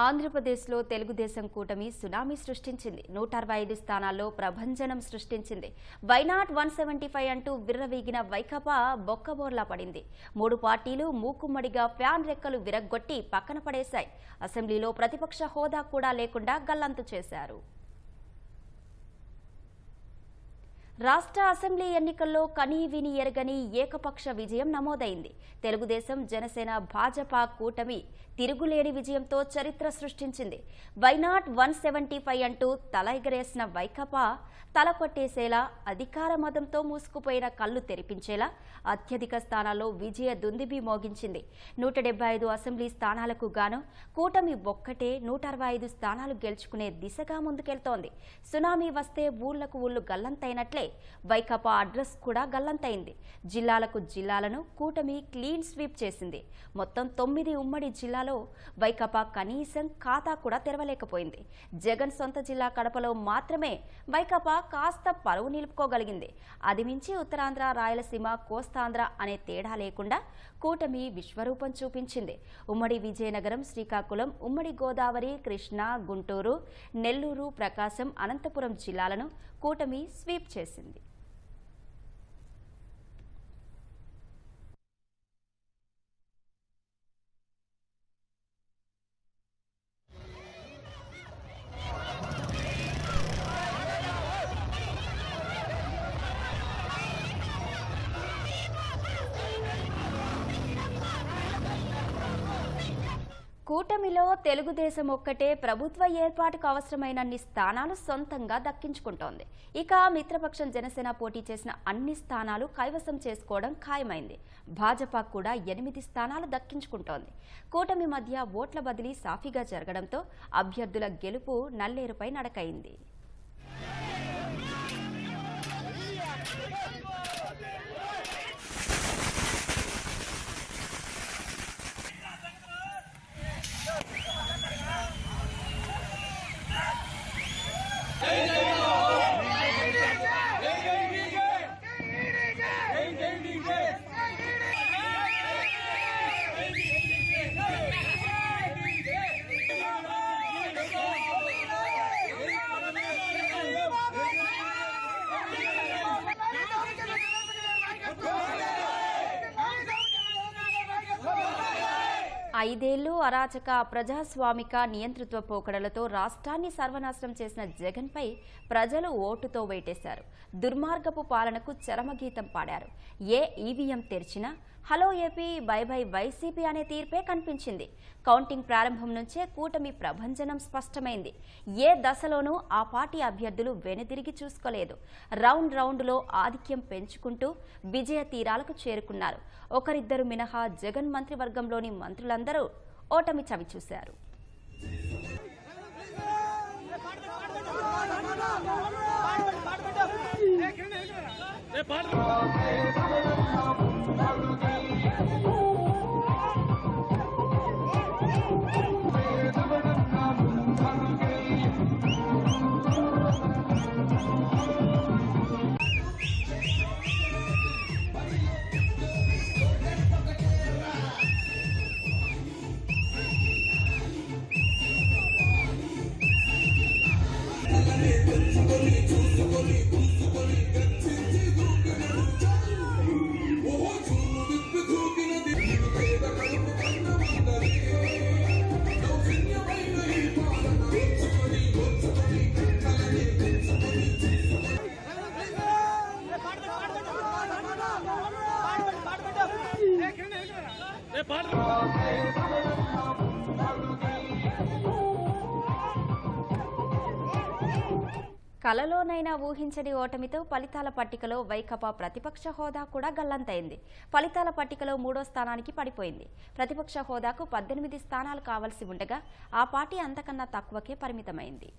ఆంధ్రప్రదేశ్లో తెలుగుదేశం కూటమి సునామీ సృష్టించింది. నూట అరవై ఐదు స్థానాల్లో ప్రభంజనం సృష్టించింది. వైనాట్ వన్ సెవెంటీ ఫైవ్ అంటూ విర్రవీగిన వైకాపా బొక్కబోర్లా పడింది. మూడు పార్టీలు మూకుమ్మడిగా ఫ్యాన్ రెక్కలు విరగ్గొట్టి పక్కన పడేశాయి. అసెంబ్లీలో ప్రతిపక్ష హోదా కూడా లేకుండా గల్లంతు చేశారు. రాష్ట్ర అసెంబ్లీ ఎన్నికల్లో కనీ విని ఎరగని ఏకపక్ష విజయం నమోదైంది. తెలుగుదేశం జనసేన భాజపా కూటమి తిరుగులేని విజయంతో చరిత్ర సృష్టించింది. వైనాట్ వన్ సెవెంటీ ఫైవ్ అంటూ తల ఎగరేసిన వైకాపా తల కొట్టేసేలా అధికార మదంతో మూసుకుపోయిన కళ్ళు తెరిపించేలా అత్యధిక స్థానాల్లో విజయ దుందిబి మోగించింది. నూట డెబ్బై ఐదు అసెంబ్లీ స్థానాలకు గాను కూటమి ఒక్కటే నూట అరవై ఐదు స్థానాలు గెలుచుకునే దిశగా ముందుకెళ్తోంది. సునామీ వస్తే ఊళ్ళకు ఊళ్ళు గల్లంతైనట్లే. వైకాపా అడ్రస్ కూడా గల్లంతైంది. జిల్లాలకు జిల్లాలను కూటమి క్లీన్ స్వీప్ చేసింది. మొత్తం తొమ్మిది ఉమ్మడి జిల్లాలో వైకాపా కనీసం ఖాతా కూడా తెరవలేకపోయింది. జగన్ సొంత జిల్లా కడపలో మాత్రమే వైకాపా కాస్త పరువు నిలుపుకోగలిగింది. అది మించి ఉత్తరాంధ్ర రాయలసీమ కోస్తాంధ్ర అనే తేడా లేకుండా కూటమి విశ్వరూపం చూపించింది. ఉమ్మడి విజయనగరం శ్రీకాకుళం ఉమ్మడి గోదావరి కృష్ణా గుంటూరు నెల్లూరు ప్రకాశం అనంతపురం జిల్లాలను కూటమి స్వీప్ చేసింది. descendientes. కూటమిలో తెలుగుదేశం ఒక్కటే ప్రభుత్వ ఏర్పాటుకు అవసరమైనన్ని స్థానాలు సొంతంగా దక్కించుకుంటోంది. ఇక మిత్రపక్షం జనసేన పోటీ చేసిన అన్ని స్థానాలు కైవసం చేసుకోవడం ఖాయమైంది. భాజపా కూడా ఎనిమిది స్థానాలు దక్కించుకుంటోంది. కూటమి మధ్య ఓట్ల బదిలీ సాఫీగా జరగడంతో అభ్యర్థుల గెలుపు నల్లేరుపై నడకైంది ఐదేళ్ళు అరాచక ప్రజాస్వామిక నియంతృత్వ పోకడలతో రాష్ట్రాన్ని సర్వనాశనం చేసిన జగన్పై ప్రజలు ఓటుతో వేటేశారు. దుర్మార్గపు పాలనకు చరమగీతం పాడారు. ఏ EVM తెరిచినా hello AP bye bye YCP అనే తీర్పే కనిపించింది. కౌంటింగ్ ప్రారంభం నుంచే కూటమి ప్రభంజనం స్పష్టమైంది. ఏ దశలోనూ ఆ పార్టీ అభ్యర్థులు వెనుదిరిగి చూసుకోలేదు. రౌండ్ రౌండ్లో ఆధిక్యం పెంచుకుంటూ విజయ తీరాలకు చేరుకున్నారు. ఒకరిద్దరు మినహా జగన్ మంత్రివర్గంలోని మంత్రులందరూ ఓటమి చవి చూశారు. చవిచూశారు కలలోనైనా ఊహించని ఓటమితో ఫలితాల పట్టికలో వైకపా ప్రతిపక్ష హోదా కూడా గల్లంతైంది. ఫలితాల పట్టికలో మూడో స్థానానికి పడిపోయింది. ప్రతిపక్ష హోదాకు పద్దెనిమిది స్థానాలు కావలసి ఉండగా ఆ పార్టీ అంతకన్నా తక్కువకే పరిమితమైంది.